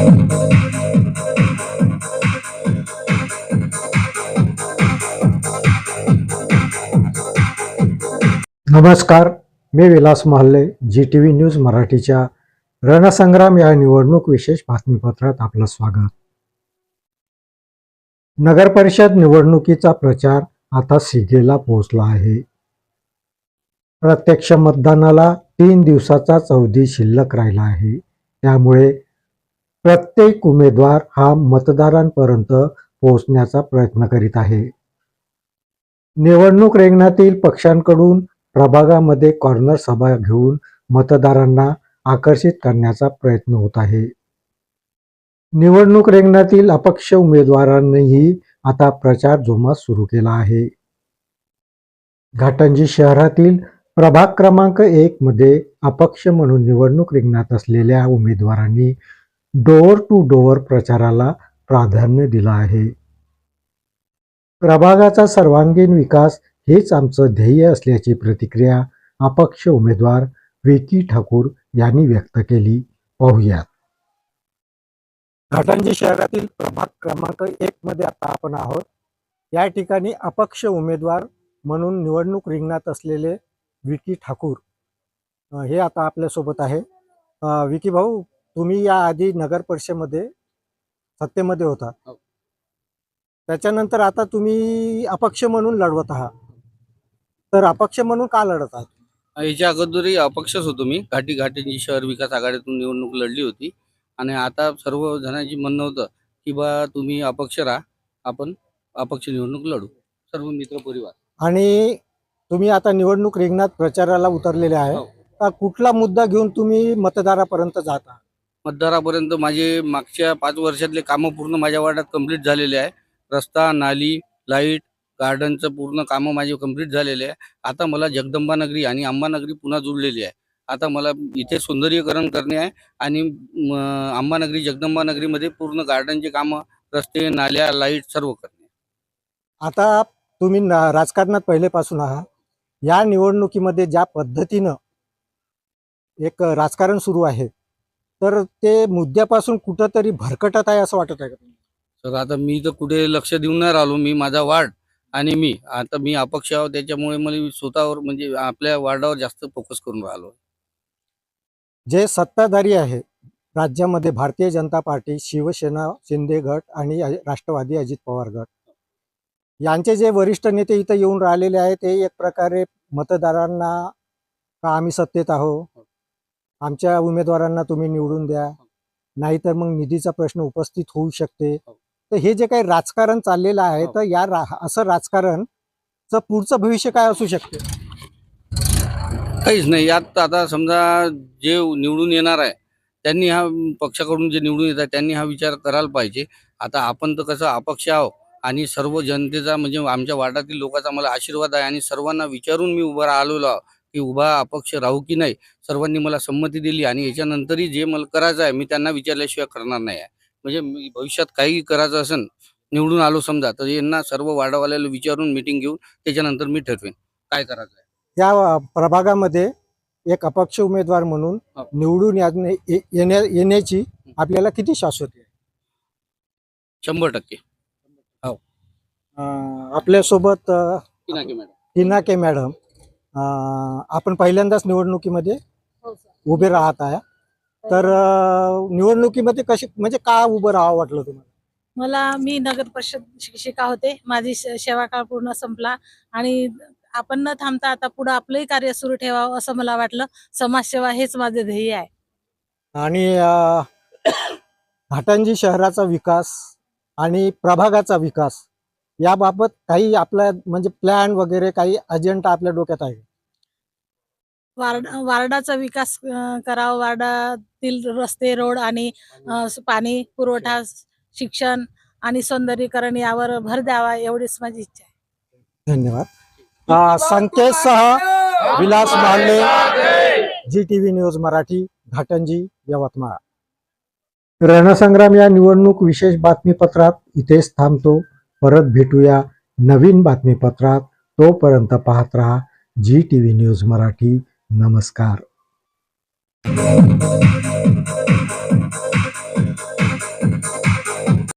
नमस्कार मी Vilas Mahale G T V news मराठीच्या रणसंग्राम या निवडणूक विशेष बातमीपत्रात आपलं स्वागत. नगरपरिषद निवडणुकीचा प्रचार आता सिगेला पोहोचला आहे. प्रत्यक्ष मतदानाला तीन दिवसाचा अवधी शिल्लक राहिला आहे. त्यामुळे प्रत्येक उमेदवार हा मतदारांपर्यंत पोहोचण्याचा प्रयत्न करीत आहे. निवडणूक रेंगणातील पक्षांकडून प्रभागामध्ये कॉर्नर सभा घेऊन मतदारांना आकर्षित करण्याचा प्रयत्न होत आहे. निवडणूक रेंगणातील अपक्ष उमेदवारांनीही आता प्रचार जोमात सुरू केला आहे. घाटंजी शहरातील प्रभाग क्रमांक एक मध्ये अपक्ष म्हणून निवडणूक रिंगणात असलेल्या उमेदवारांनी डोअर टू डोअर प्रचाराला प्राधान्य दिलं आहे. प्रभागाचा सर्वांगीण विकास हेच आमचं ध्येय असल्याची प्रतिक्रिया अपक्ष उमेदवार विकी ठाकूर यांनी व्यक्त केली. पाहूयात. घाटंजी शहरातील प्रभाग क्रमांक एक मध्ये आता आपण आहोत. या ठिकाणी अपक्ष उमेदवार म्हणून निवडणूक रिंगणात असलेले विकी ठाकूर हे आता आपल्यासोबत आहे. विकी भाऊ तुम्ही या आधी नगर परिषदेमध्ये सत्तेमध्ये होता. हो. त्याच्यानंतर आता तुम्ही अपक्ष म्हणून लढवत आहात. तर अपक्ष म्हणून का लढत आहात? याच्या अगोदरही अपक्षच होतो मी. घाटी घाटीची शहर विकास आघाडीतून निवडणूक लढली होती. आणि आता सर्व जणांची म्हणणं होतं की बा तुम्ही अपक्ष राहा. आपण अपक्ष निवडणूक लढू. सर्व मित्र परिवार. आणि तुम्ही आता निवडणूक रिंगणात प्रचाराला उतरलेले आहे. हो. कुठला मुद्दा घेऊन तुम्ही मतदारापर्यंत जात आहात? मतदारापर्यंत माझे मागच्या पाच वर्षातले कामं पूर्ण माझ्या वार्डात कंप्लीट झालेले आहे. रस्ता नाली लाइट गार्डनचं पूर्ण कामं माझे कंप्लीट झालेले आहे. आता मला जगदंबा नगरी आणि अंबानगरी पुन्हा जुळलेली आहे. आता मला इथे सौंदर्यीकरण करणे आहे आणि अंबानगरी जगदंबा नगरीमध्ये पूर्ण गार्डनचे कामं रस्ते नाल्या लाइट सर्व करणे आता तुम्ही राजकारणात पहिलेपासून आहात. या निवडणुकीमध्ये ज्या पद्धतीनं एक राजकारण सुरू आहे तर ते मुद्द्यापासून कुठंतरी भरकटत आहे असं वाटत आहे का तर आता मी तर कुठे लक्ष देऊन नाही राहिलो. मी माझा वार्ड आणि मी आता मी अपक्ष आहो त्याच्यामुळे मला स्वतःवर म्हणजे आपल्या वार्डावर जास्त फोकस करून राहिलो. जे सत्ताधारी आहे राज्यामध्ये भारतीय जनता पार्टी शिवसेना शिंदे गट आणि राष्ट्रवादी अजित पवार गट. यांचे जे वरिष्ठ नेते इथं येऊन राहिलेले आहेत ते एक प्रकारे मतदारांना का आम्ही सत्तेत आहो आमच्या उमेदवारांना तुम्ही निवडून द्या. नाहीतर मग निधीचा प्रश्न उपस्थित होऊ शकते. तर हे जे काही राजकारण चाललेलं आहे तर या रा असं राजकारणचं पुढचं भविष्य काय असू शकते? काहीच नाही. यात आता समजा जे निवडून येणार आहे त्यांनी हा पक्षाकडून जे निवडून येत आहे त्यांनी हा विचार करायला पाहिजे. आता आपण तर कसं अपक्ष आहो आणि सर्व जनतेचा म्हणजे आमच्या वार्डातील लोकांचा मला आशीर्वाद आहे आणि सर्वांना विचारून मी उभा राहिलेलो आहो की उभा अपक्ष राहू की नाही सर्वांनी मला संमती दिली आणि याच्यानंतरही जे मला करायचं आहे मी त्यांना विचारल्याशिवाय करणार नाही आहे. म्हणजे मी भविष्यात काही करायचं असेल निवडून आलो समजा तर यांना सर्व वार्डावाल्याला विचारून मिटिंग घेऊन त्याच्यानंतर मी ठरवेन. काय करायचं आहे? या प्रभागामध्ये एक अपक्ष उमेदवार म्हणून हो. निवडून येण्या येण्याची आपल्याला किती शाश्वती आहे? शंभर टक्के. अं, आपल्यासोबत पिनाकी मॅडम. पिनाके मॅडम. अं, आपण पहिल्यांदाच निवडणुकीमध्ये हो. उभे राहत आहे. तर निवडणुकीमध्ये कशी म्हणजे का उभं राहावं वाटलं तुम्हाला? मला मी नगर परिषद शिक्षिका होते. माझी श- सेवा काळ पूर्ण संपला आणि आपण न थांबता आता पुढे आपलंही कार्य सुरू ठेवावं असं मला वाटलं. समाजसेवा हेच माझे ध्येय आहे. आणि घाटंजी शहराचा विकास आणि प्रभागाचा विकास याबाबत काही आपल्या म्हणजे प्लॅन वगैरे काही अजेंडा आपल्या डोक्यात आहे? वार्ड वार्डाचा विकास करावा. वार्डातील रस्ते रोड आणि पाणी. पुरवठा शिक्षण आणि सौंदर्यीकरण यावर भर द्यावा एवढीच माझी इच्छा आहे. धन्यवाद. अं, संकेतसह Vilas Male G T V news Marathi Ghatanji Yavatmal. रणसंग्राम या निवडणूक विशेष बातमीपत्रात इथेच थांबतो. परत भेटूया नवीन बातमीपत्रात. तोपर्यंत पाहत रहा G T V news Marathi. नमस्कार.